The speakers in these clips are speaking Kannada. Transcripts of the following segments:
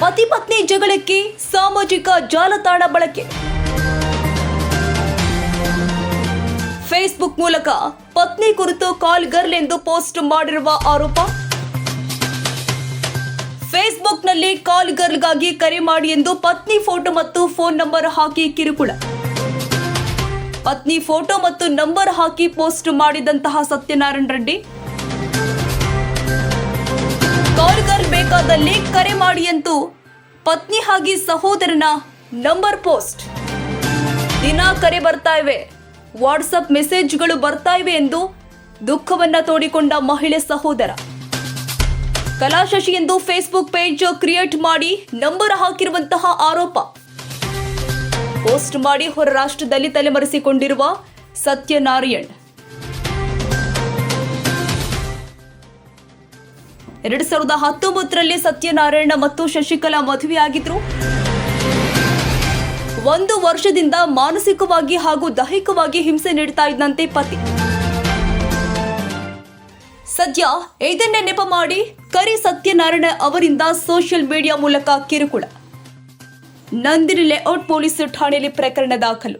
ಪತಿ ಪತ್ನಿ ಜಗಳಕ್ಕೆ ಸಾಮಾಜಿಕ ಜಾಲತಾಣ ಬಳಕೆ. ಫೇಸ್ಬುಕ್ ಮೂಲಕ ಪತ್ನಿ ಕುರಿತು ಕಾಲ್ ಗರ್ಲ್ ಎಂದು ಪೋಸ್ಟ್ ಮಾಡಿರುವ ಆರೋಪ. ಫೇಸ್ಬುಕ್ನಲ್ಲಿ ಕಾಲ್ ಗರ್ಲ್ಗಾಗಿ ಕರೆ ಮಾಡಿ ಎಂದು ಪತ್ನಿ ಫೋಟೋ ಮತ್ತು ಫೋನ್ ನಂಬರ್ ಹಾಕಿ ಕಿರುಕುಳ. ಪತ್ನಿ ಫೋಟೋ ಮತ್ತು ನಂಬರ್ ಹಾಕಿ ಪೋಸ್ಟ್ ಮಾಡಿದಂತಹ ಸತ್ಯನಾರಾಯಣ ರೆಡ್ಡಿ. ಕಾಲ್ ಬೇಕಾದಲ್ಲಿ ಕರೆ ಮಾಡಿ ಎಂದು ಪತ್ನಿ ಹಾಗೆ ಸಹೋದರನ ನಂಬರ್ ಪೋಸ್ಟ್. ದಿನ ಕರೆ ಬರ್ತಾ ಇವೆ. ವಾಟ್ಸಪ್ ಮೆಸೇಜ್ಗಳು ಬರ್ತಾ ಇವೆ ಎಂದು ದುಃಖವನ್ನ ತೋಡಿಕೊಂಡ ಮಹಿಳೆ ಸಹೋದರ. ಕಲಾಶಶಿ ಎಂದು ಫೇಸ್ಬುಕ್ ಪೇಜ್ ಕ್ರಿಯೇಟ್ ಮಾಡಿ ನಂಬರ್ ಹಾಕಿರುವಂತಹ ಆರೋಪ. ಪೋಸ್ಟ್ ಮಾಡಿ ಹೊರ ರಾಷ್ಟ್ರದಲ್ಲಿ ತಲೆಮರೆಸಿಕೊಂಡಿರುವ ಸತ್ಯನಾರಾಯಣ್. ಎರಡ್ ಸಾವಿರದ ಹತ್ತೊಂಬತ್ತರಲ್ಲಿ ಸತ್ಯನಾರಾಯಣ ಮತ್ತು ಶಶಿಕಲಾ ಮದುವೆಯಾಗಿದ್ರು. ಒಂದು ವರ್ಷದಿಂದ ಮಾನಸಿಕವಾಗಿ ಹಾಗೂ ದೈಹಿಕವಾಗಿ ಹಿಂಸೆ ನೀಡ್ತಾ ಇದ್ದಂತೆ ಪತಿ. ಸದ್ಯ ಇದನ್ನೇ ನೆಪ ಮಾಡಿ ಕರಿ ಸತ್ಯನಾರಾಯಣ ಅವರಿಂದ ಸೋಷಿಯಲ್ ಮೀಡಿಯಾ ಮೂಲಕ ಕಿರುಕುಳ. ನಂದಿನಿ ಲೇಔಟ್ ಪೊಲೀಸ್ ಠಾಣೆಯಲ್ಲಿ ಪ್ರಕರಣ ದಾಖಲು.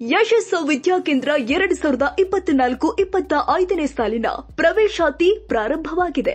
ಯಶಸ್ಸು ವಿದ್ಯಾಕೇಂದ್ರ ಎರಡು ಸಾವಿರದ ಇಪ್ಪತ್ನಾಲ್ಕು ಇಪ್ಪತ್ತ ಐದನೇ ಸಾಲಿನ ಪ್ರವೇಶಾತಿ ಪ್ರಾರಂಭವಾಗಿದೆ.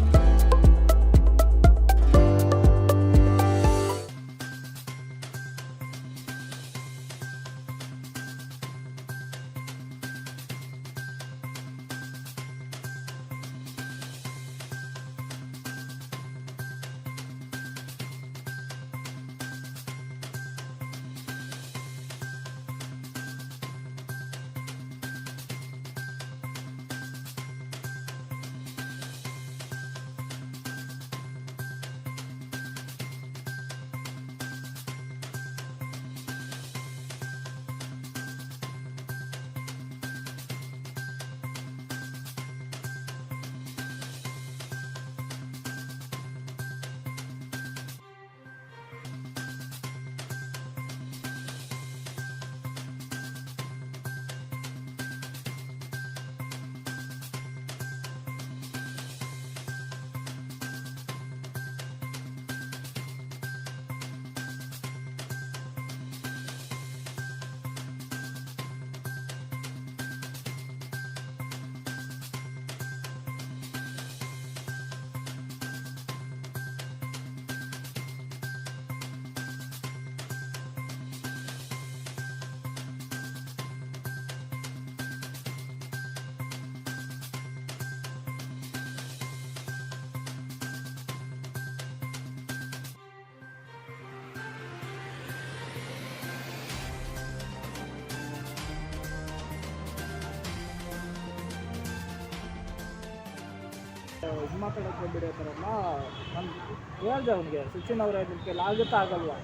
ಮಾತಾಡೋಕ್ಕೆ ಥರ ಎಲ್ಲ ನಾನು ಹೇಳ್ದೆ ಅವನಿಗೆ ಸಚಿನ್ ಅವರೇ ಕೈಲಿ ಆಗುತ್ತಾ ಆಗಲ್ವಾ?